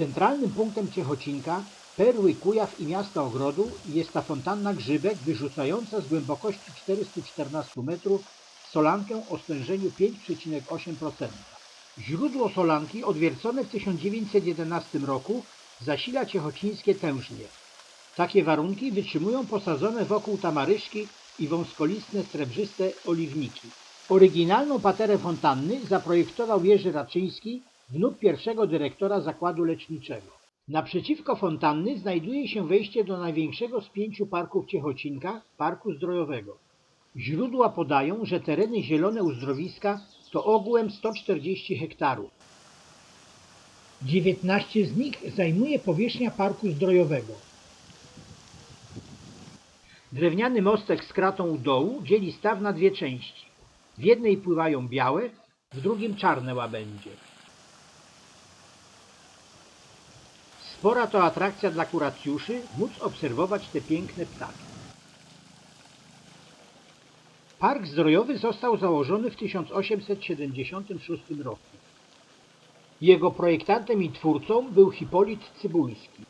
Centralnym punktem Ciechocinka, perły Kujaw i miasta Ogrodu jest ta fontanna Grzybek wyrzucająca z głębokości 414 metrów solankę o stężeniu 5,8%. Źródło solanki odwiercone w 1911 roku zasila ciechocińskie tężnie. Takie warunki wytrzymują posadzone wokół tamaryszki i wąskolistne srebrzyste oliwniki. Oryginalną paterę fontanny zaprojektował Jerzy Raczyński, wnuk pierwszego dyrektora zakładu leczniczego. Naprzeciwko fontanny znajduje się wejście do największego z pięciu parków Ciechocinka, Parku Zdrojowego. Źródła podają, że tereny zielone uzdrowiska to ogółem 140 hektarów. 19 z nich zajmuje powierzchnia Parku Zdrojowego. Drewniany mostek z kratą u dołu dzieli staw na dwie części. W jednej pływają białe, w drugim czarne łabędzie. Spora to atrakcja dla kuracjuszy móc obserwować te piękne ptaki. Park Zdrojowy został założony w 1876 roku. Jego projektantem i twórcą był Hipolit Cybulski.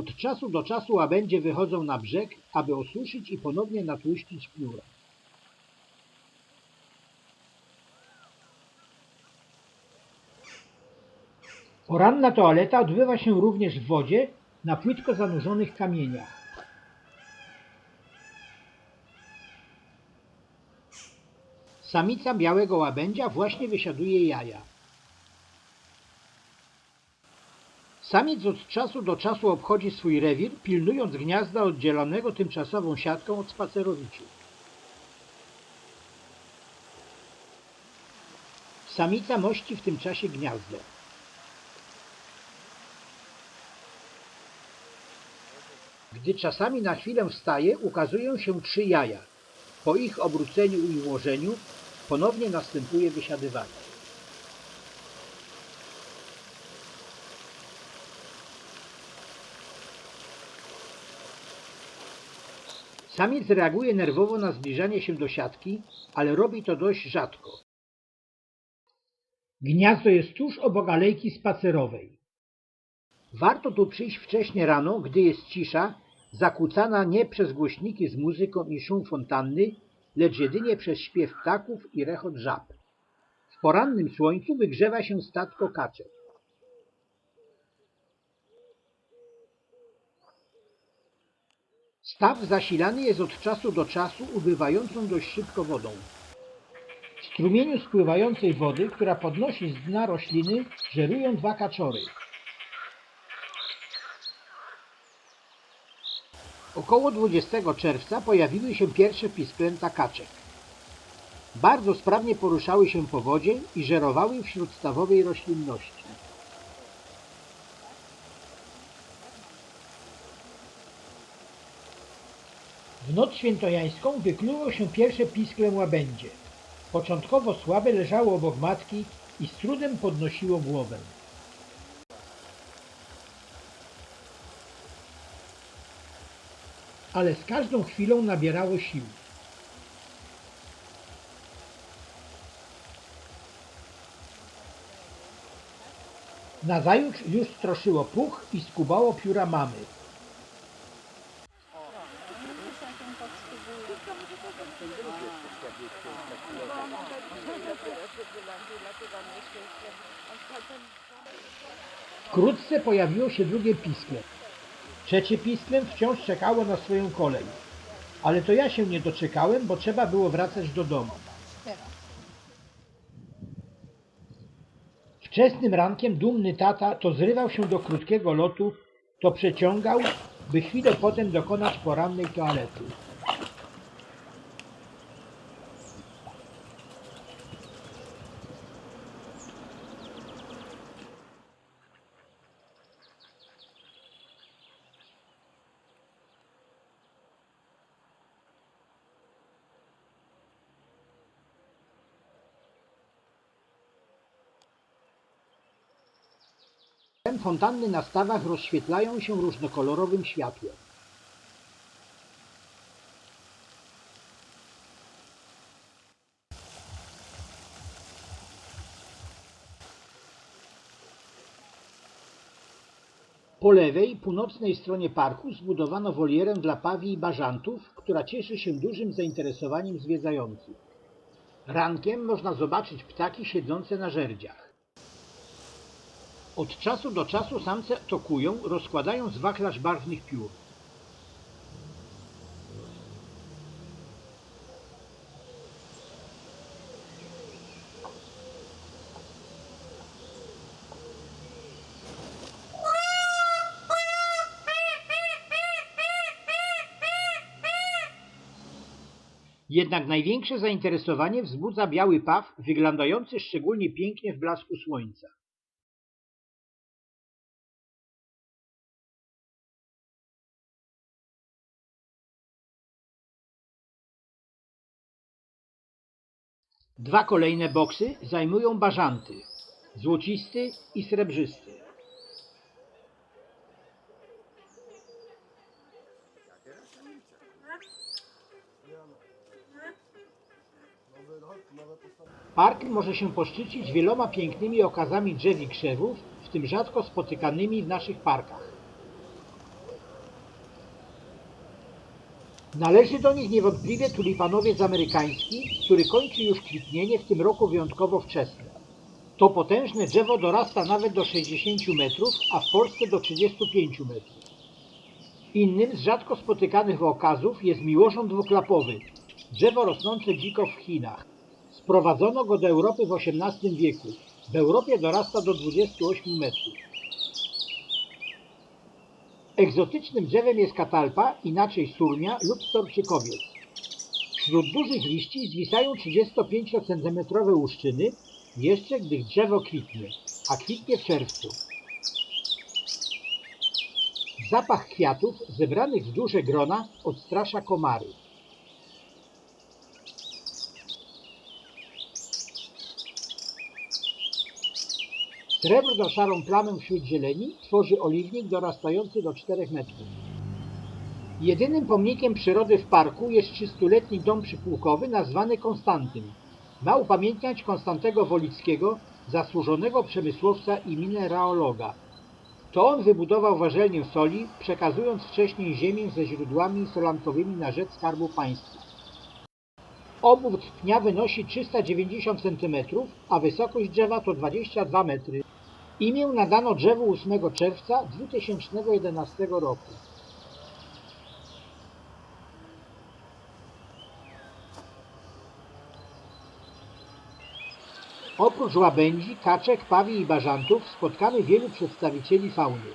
Od czasu do czasu łabędzie wychodzą na brzeg, aby osuszyć i ponownie natłuścić pióra. Poranna toaleta odbywa się również w wodzie na płytko zanurzonych kamieniach. Samica białego łabędzia właśnie wysiaduje jaja. Samiec od czasu do czasu obchodzi swój rewir, pilnując gniazda oddzielonego tymczasową siatką od spacerowiciów. Samica mości w tym czasie gniazdo. Gdy czasami na chwilę wstaje, ukazują się trzy jaja. Po ich obróceniu i ułożeniu ponownie następuje wysiadywanie. Samiec reaguje nerwowo na zbliżanie się do siatki, ale robi to dość rzadko. Gniazdo jest tuż obok alejki spacerowej. Warto tu przyjść wcześnie rano, gdy jest cisza, zakłócana nie przez głośniki z muzyką i szum fontanny, lecz jedynie przez śpiew ptaków i rechot żab. W porannym słońcu wygrzewa się statko kaczek. Staw zasilany jest od czasu do czasu ubywającą dość szybko wodą. W strumieniu spływającej wody, która podnosi z dna rośliny, żerują dwa kaczory. Około 20 czerwca pojawiły się pierwsze pisklęta kaczek. Bardzo sprawnie poruszały się po wodzie i żerowały wśród stawowej roślinności. W noc świętojańską wykluło się pierwsze pisklem łabędzie. Początkowo słabe leżało obok matki i z trudem podnosiło głowę. Ale z każdą chwilą nabierało sił. Nazajutrz już stroszyło puch i skubało pióra mamy. Wkrótce pojawiło się drugie piskle. Trzecie pisklem wciąż czekało na swoją kolej. Ale to ja się nie doczekałem, bo trzeba było wracać do domu. Wczesnym rankiem dumny tata to zrywał się do krótkiego lotu, to przeciągał, by chwilę potem dokonać porannej toalety. fontanny na stawach rozświetlają się różnokolorowym światłem. Po lewej, północnej stronie parku zbudowano wolierę dla pawi i bażantów, która cieszy się dużym zainteresowaniem zwiedzających. Rankiem można zobaczyć ptaki siedzące na żerdziach. Od czasu do czasu samce tokują, rozkładając wachlarz barwnych piór. Jednak największe zainteresowanie wzbudza biały paw, wyglądający szczególnie pięknie w blasku słońca. Dwa kolejne boksy zajmują bażanty, złocisty i srebrzysty. Park może się poszczycić wieloma pięknymi okazami drzew i krzewów, w tym rzadko spotykanymi w naszych parkach. Należy do nich niewątpliwie tulipanowiec amerykański, który kończy już kwitnienie w tym roku wyjątkowo wczesne. To potężne drzewo dorasta nawet do 60 metrów, a w Polsce do 35 metrów. Innym z rzadko spotykanych okazów jest miłożon dwuklapowy, drzewo rosnące dziko w Chinach. Sprowadzono go do Europy w XVIII wieku. W Europie dorasta do 28 metrów. Egzotycznym drzewem jest katalpa, inaczej surmia lub storczykowiec. Wśród dużych liści zwisają 35 cm łuszczyny, jeszcze gdy drzewo kwitnie, a kwitnie w czerwcu. Zapach kwiatów zebranych w duże grona odstrasza komary. Srebrno-szarą plamę wśród zieleni tworzy oliwnik dorastający do 4 metrów. Jedynym pomnikiem przyrody w parku jest 300-letni dom przypułkowy nazwany Konstantym. Ma upamiętniać Konstantego Wolickiego, zasłużonego przemysłowca i mineraloga. To on wybudował warzelnię soli, przekazując wcześniej ziemię ze źródłami solankowymi na rzecz Skarbu Państwa. Obwód pnia wynosi 390 cm, a wysokość drzewa to 22 metry. Imię nadano drzewu 8 czerwca 2011 roku. Oprócz łabędzi, kaczek, pawi i bażantów spotkamy wielu przedstawicieli fauny.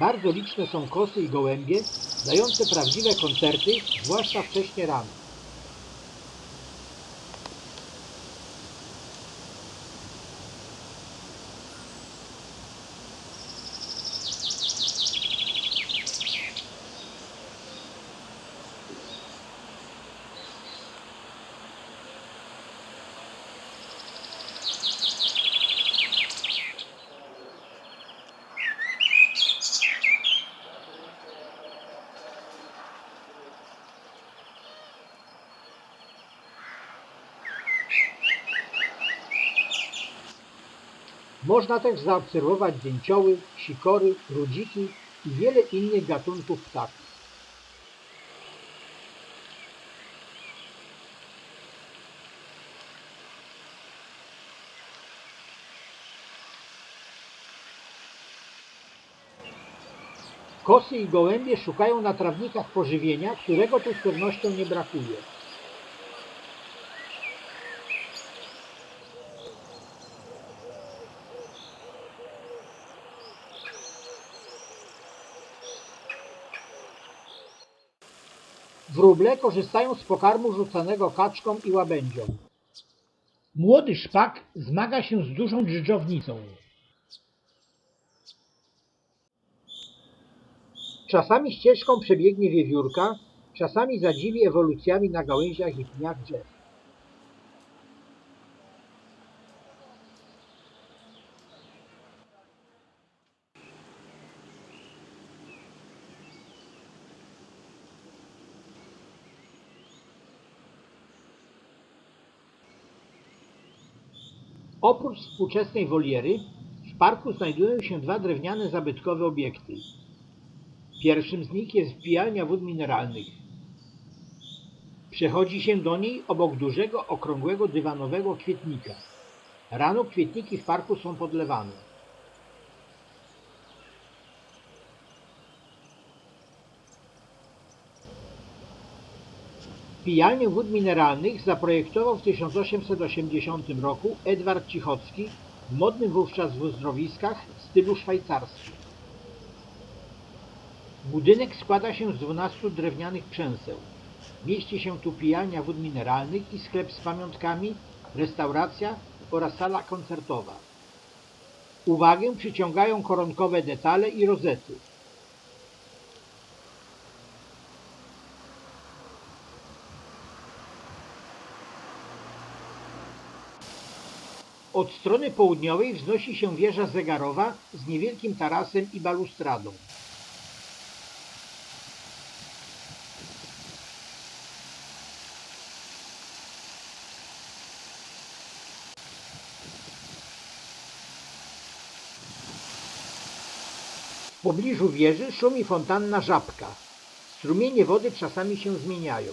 Bardzo liczne są kosy i gołębie, dające prawdziwe koncerty, zwłaszcza wcześnie rano. Można też zaobserwować dzięcioły, sikory, rudziki i wiele innych gatunków ptaków. Kosy i gołębie szukają na trawnikach pożywienia, którego tu z pewnością nie brakuje. Wróble korzystają z pokarmu rzucanego kaczkom i łabędziom. Młody szpak zmaga się z dużą dżdżownicą. Czasami ścieżką przebiegnie wiewiórka, czasami zadziwi ewolucjami na gałęziach i pniach drzew. Oprócz współczesnej woliery, w parku znajdują się dwa drewniane zabytkowe obiekty. Pierwszym z nich jest wpijalnia wód mineralnych. Przechodzi się do niej obok dużego, okrągłego, dywanowego kwietnika. Rano kwietniki w parku są podlewane. Pijalnię wód mineralnych zaprojektował w 1880 roku Edward Cichocki w modnym wówczas w uzdrowiskach stylu szwajcarskim. Budynek składa się z 12 drewnianych przęseł. Mieści się tu pijalnia wód mineralnych i sklep z pamiątkami, restauracja oraz sala koncertowa. Uwagę przyciągają koronkowe detale i rozety. Od strony południowej wznosi się wieża zegarowa z niewielkim tarasem i balustradą. W pobliżu wieży szumi fontanna Żabka. Strumienie wody czasami się zmieniają.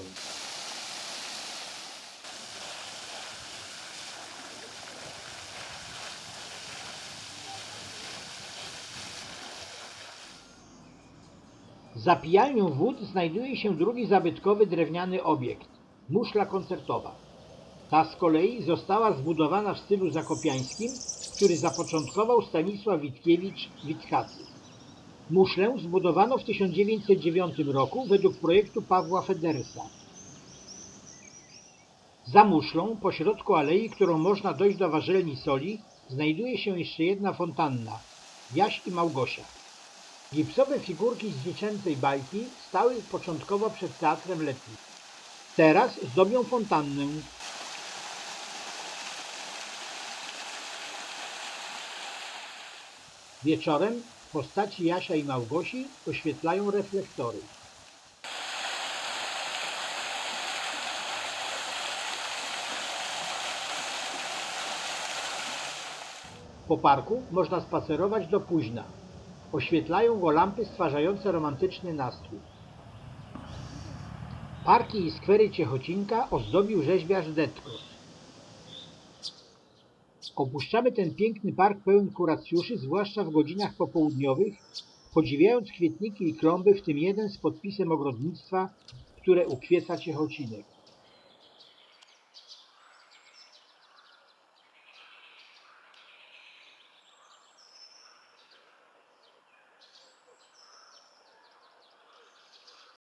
Za pijalnią wód znajduje się drugi zabytkowy drewniany obiekt – muszla koncertowa. Ta z kolei została zbudowana w stylu zakopiańskim, który zapoczątkował Stanisław Witkiewicz Witkacy. Muszlę zbudowano w 1909 roku według projektu Pawła Federsa. Za muszlą, pośrodku alei, którą można dojść do warzelni soli, znajduje się jeszcze jedna fontanna – Jaś i Małgosia. Gipsowe figurki z dziecięcej bajki stały początkowo przed teatrem letnim. Teraz zdobią fontannę. Wieczorem postaci Jasia i Małgosi oświetlają reflektory. Po parku można spacerować do późna. Oświetlają go lampy stwarzające romantyczny nastrój. Parki i skwery Ciechocinka ozdobił rzeźbiarz Detkos. Opuszczamy ten piękny park pełen kuracjuszy, zwłaszcza w godzinach popołudniowych, podziwiając kwietniki i klomby, w tym jeden z podpisem ogrodnictwa, które ukwieca Ciechocinek.